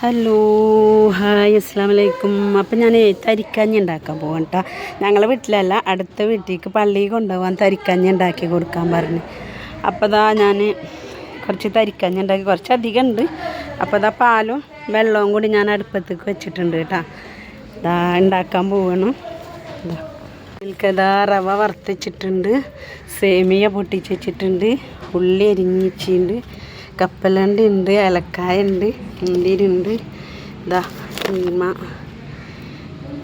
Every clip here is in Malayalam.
ഹലോ ഹായ് അസ്സാം വലൈക്കും അപ്പം ഞാൻ തരിക്കഞ്ഞി ഉണ്ടാക്കാൻ പോകാം കേട്ടോ ഞങ്ങളെ വീട്ടിലല്ല അടുത്ത വീട്ടിലേക്ക് പള്ളിയിൽ കൊണ്ടുപോകാൻ തരിക്കഞ്ഞി ഉണ്ടാക്കി കൊടുക്കാൻ പറഞ്ഞു. അപ്പോൾ ഇതാ ഞാൻ കുറച്ച് തരിക്കഞ്ഞി ഉണ്ടാക്കി കുറച്ച് അധികം ഉണ്ട്. അപ്പോൾ ഇതാ പാലും വെള്ളവും കൂടി ഞാൻ അടുപ്പത്തേക്ക് വെച്ചിട്ടുണ്ട് കേട്ടോ ഇതാ ഉണ്ടാക്കാൻ പോവണം. ഇതാ ഇതിൽക്കതാ റവ വറുത്തിച്ചിട്ടുണ്ട് സേമിയ പൊട്ടിച്ച് വെച്ചിട്ടുണ്ട് ഉള്ളി അരിഞ്ഞിച്ചിട്ടുണ്ട് കപ്പലണ്ടി ഉണ്ട് ഇലക്കായ ഉണ്ട് മുന്തിരിയുണ്ട്. ഇതാ ഉമ്മ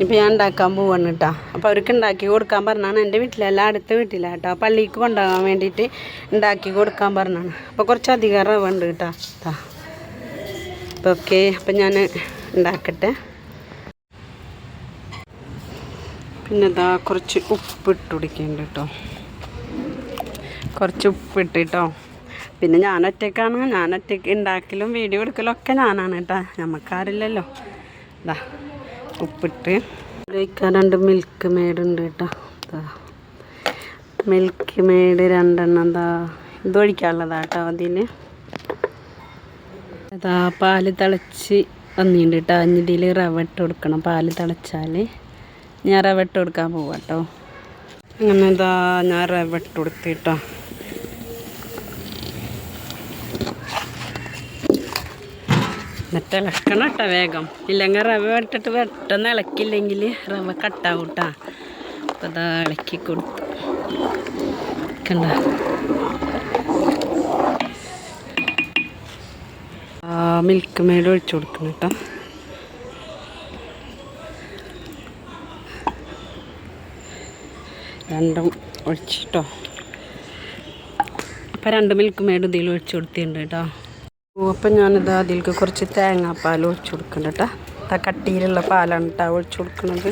ഇപ്പം ഞാൻ ഉണ്ടാക്കാൻ പോവാണ് കേട്ടോ അപ്പോൾ അവർക്ക് ഉണ്ടാക്കി കൊടുക്കാൻ പറഞ്ഞാണ്. എന്റെ വീട്ടിലല്ല അടുത്ത വീട്ടിലാണ് കേട്ടോ പള്ളിക്ക് കൊണ്ടുപോകാൻ വേണ്ടിയിട്ട് ഉണ്ടാക്കി കൊടുക്കാൻ പറഞ്ഞാണ്. അപ്പോൾ കുറച്ച് അധികം റവ ഉണ്ട് കേട്ടോ അപ്പോൾ ഓക്കെ. അപ്പം ഞാൻ ഉണ്ടാക്കട്ടെ. പിന്നെ ഇതാ കുറച്ച് ഉപ്പിട്ട് കുടിക്കുന്നുണ്ട് കേട്ടോ കുറച്ച് ഉപ്പിട്ട് കേട്ടോ പിന്നെ ഞാൻ ഒറ്റയ്ക്കാണ്. ഞാൻ ഒറ്റയ്ക്ക് ഉണ്ടാക്കലും വീഡിയോ എടുക്കലും ഒക്കെ ഞാനാണ് കേട്ടോ നമുക്കാരില്ലല്ലോ ഇതാ ഉപ്പിട്ട്. കഴിക്കാൻ രണ്ട് മിൽക്ക് മെയ്ഡ് ഉണ്ട് കേട്ടോ ഇതാ മിൽക്ക് മെയ്ഡ് രണ്ടെണ്ണം എന്താ ഇത് ഒഴിക്കാനുള്ളതാ കേട്ടോ അതിന്. ഇതാ പാൽ തിളച്ച് വന്നിട്ടുണ്ട് കേട്ടോ അഞ്ഞിടിയിൽ റവ ഇട്ട് കൊടുക്കണം. പാൽ തിളച്ചാൽ ഞാൻ റവ ഇട്ട് കൊടുക്കാൻ പോവാം കേട്ടോ അങ്ങനെ ഇതാ ഞാൻ റവ ഇട്ട് കൊടുത്ത് കേട്ടോ എന്നിട്ട് ഇളക്കണം കേട്ടോ വേഗം. ഇല്ലെങ്കിൽ റവ ഇട്ടിട്ട് പെട്ടെന്ന് ഇളക്കില്ലെങ്കിൽ റവ കട്ടാവും കേട്ടോ അതാ ഇളക്കി കൊടുത്തു കണ്ട? മിൽക്ക് മേഡ് ഒഴിച്ചു കൊടുക്കണം കേട്ടോ രണ്ടും ഒഴിച്ചിട്ടോ. അപ്പം രണ്ട് മിൽക്ക് മെയ്ഡ് ഇതിൽ ഒഴിച്ചു കൊടുത്തിട്ടുണ്ട് കേട്ടോ അപ്പം ഞാനിത് അതിലേക്ക് കുറച്ച് തേങ്ങാപ്പാൽ ഒഴിച്ചു കൊടുക്കുന്നുണ്ട് കേട്ടോ ആ കട്ടിയിലുള്ള പാലാണ് കേട്ടോ ഒഴിച്ചു കൊടുക്കുന്നത്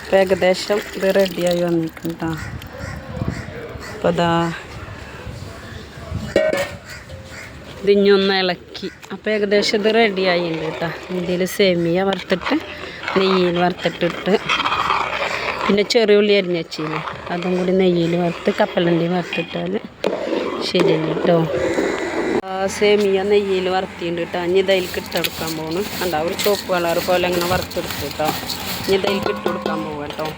അപ്പം ഏകദേശം ഇത് റെഡിയായി വന്നിട്ടുണ്ട് കേട്ടോ അപ്പോൾ അതാ ഇതിഞ്ഞൊന്ന് ഇളക്കി. അപ്പോൾ ഏകദേശം ഇത് റെഡിയായിട്ടുണ്ട് കേട്ടോ ഇതിൽ സേമിയ വറുത്തിട്ട് നെയ്യിൽ വറുത്തിട്ടിട്ട്. പിന്നെ ചെറിയ ഉള്ളി അരിഞ്ഞ് വെച്ചില്ലേ അതും കൂടി നെയ്യിൽ വറുത്ത് കപ്പലണ്ടി വറുത്തിട്ടാൽ ശരിയല്ല കേട്ടോ സേമിയ നെയ്യിൽ വറുത്തിണ്ട് കേട്ടോ ഇനി ഇതിലേക്ക് ഇട്ടെടുക്കാൻ പോകുന്നു കണ്ടോ? ഒരു ചുവപ്പ് കളർ പോലെ അങ്ങനെ വറുത്തെടുത്ത് കേട്ടോ ഇനി ഇതിലേക്ക് ഇട്ട് പോവാം കേട്ടോ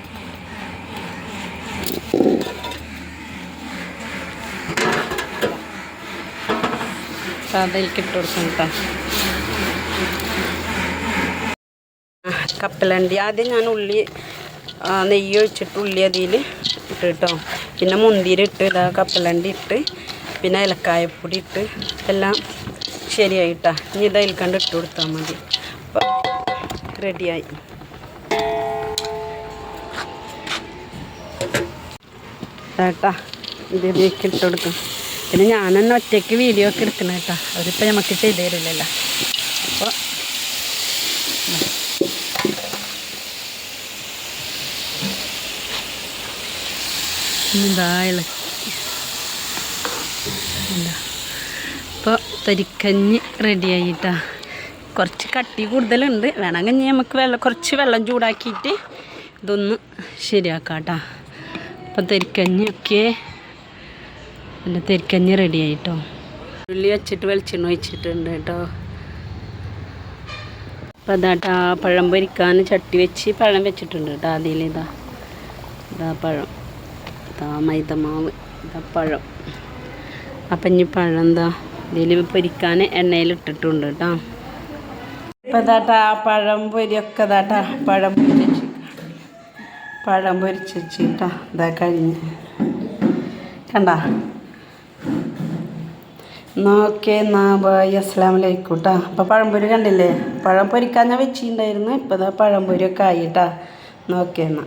കപ്പലണ്ടി. ആദ്യം ഞാൻ ഉള്ളി നെയ്യ് ഒഴിച്ചിട്ട് ഉള്ളി അതിൽ ഇട്ട് കേട്ടോ. പിന്നെ മുന്തിരി ഇട്ട് ഇതാ കപ്പലണ്ടി ഇട്ട് പിന്നെ ഇലക്കായപ്പൊടി ഇട്ട് എല്ലാം ശരിയായിട്ടാ. ഇനി ഇത് അതിൽ കണ്ട് ഇട്ട് കൊടുത്താൽ മതി. അപ്പം റെഡിയായി കേട്ടാ. ഇത് ഇതിലേക്ക് ഇട്ട് കൊടുക്കും പിന്നെ ഞാൻ ഒറ്റയ്ക്ക് വീഡിയോ ഒക്കെ എടുക്കണം കേട്ടോ. അവരിപ്പോൾ നമുക്ക് ചെയ്തു തരില്ലല്ലോ. അപ്പോൾ ഇതാ ഇളക്കി ഇപ്പോൾ തരിക്കഞ്ഞി റെഡി ആയിട്ടാ. കുറച്ച് കട്ടി കൂടുതലുണ്ട്. വേണമെങ്കിൽ നമുക്ക് വെള്ളം കുറച്ച് വെള്ളം ചൂടാക്കിയിട്ട് ഇതൊന്ന് ശരിയാക്കാം കേട്ടോ അപ്പോൾ തരിക്കഞ്ഞി ഒക്കെ എന്റെ തരിക്കഞ്ഞി റെഡി ആയിട്ടോ. ഉള്ളി വെച്ചിട്ട് വെളിച്ചെണ്ണ വെച്ചിട്ടുണ്ട് കേട്ടോ. അപ്പോൾ അതാട്ടാ പഴം പൊരിക്കാൻ ചട്ടി വെച്ച് പഴം വെച്ചിട്ടുണ്ട് കേട്ടോ. അതിലിതാ. ഇതാ പഴം. ഇതാ മൈദമാവ് ഇതാ പഴം. അപ്പം ഇനി പഴം എന്താ? ഇതിൽ പൊരിക്കാൻ എണ്ണയിൽ ഇട്ടിട്ടുണ്ട് കേട്ടോ ഇപ്പം ഇതാട്ടാ പഴം പൊരിയൊക്കെ ഇതാട്ടാ പഴം പൊരിച്ച് പഴം പൊരിച്ച് വെച്ചിട്ടാ ഇതാ കഴിഞ്ഞ്. കണ്ട? നോക്കേ എന്നാ ബായ് അസ്സാം വലൈക്കും കേട്ടോ അപ്പോൾ പഴംപൊരി കണ്ടില്ലേ? പഴം പൊരിക്കാൻ ഞാൻ വെച്ചിട്ടുണ്ടായിരുന്നു ഇപ്പോൾ ഇതാ പഴംപൊരിയൊക്കെ ആയിട്ടാ നോക്കേ എന്നാ